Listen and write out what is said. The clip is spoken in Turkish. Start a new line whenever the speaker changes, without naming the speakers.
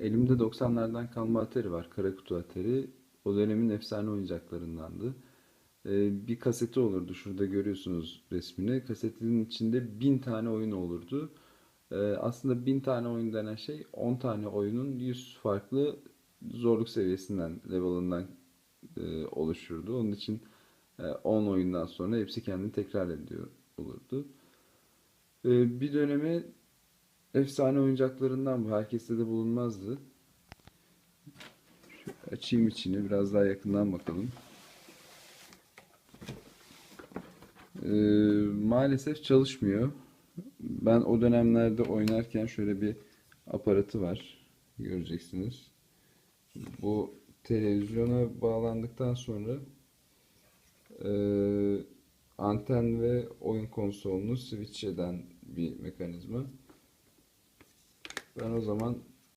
Elimde 90'lardan kalma Atari var. Kara kutu Atari. O dönemin efsane oyuncaklarındandı. Ee, bir kaseti olurdu. Şurada görüyorsunuz resmini. Kasetin içinde bin tane oyun olurdu. Ee, aslında bin tane oyun denen şey 10 tane oyunun 100 farklı zorluk seviyesinden, level'ından e, oluşurdu. Onun için e, 10 oyundan sonra hepsi kendini tekrar ediyor olurdu. Ee, bir dönemi efsane oyuncaklarından bu. Herkeste de bulunmazdı. Şu açayım içini biraz daha yakından bakalım. Ee, maalesef çalışmıyor. Ben o dönemlerde oynarken şöyle bir aparatı var. Göreceksiniz. Bu televizyona bağlandıktan sonra e, anten ve oyun konsolunu switch eden bir mekanizma. Ben o zaman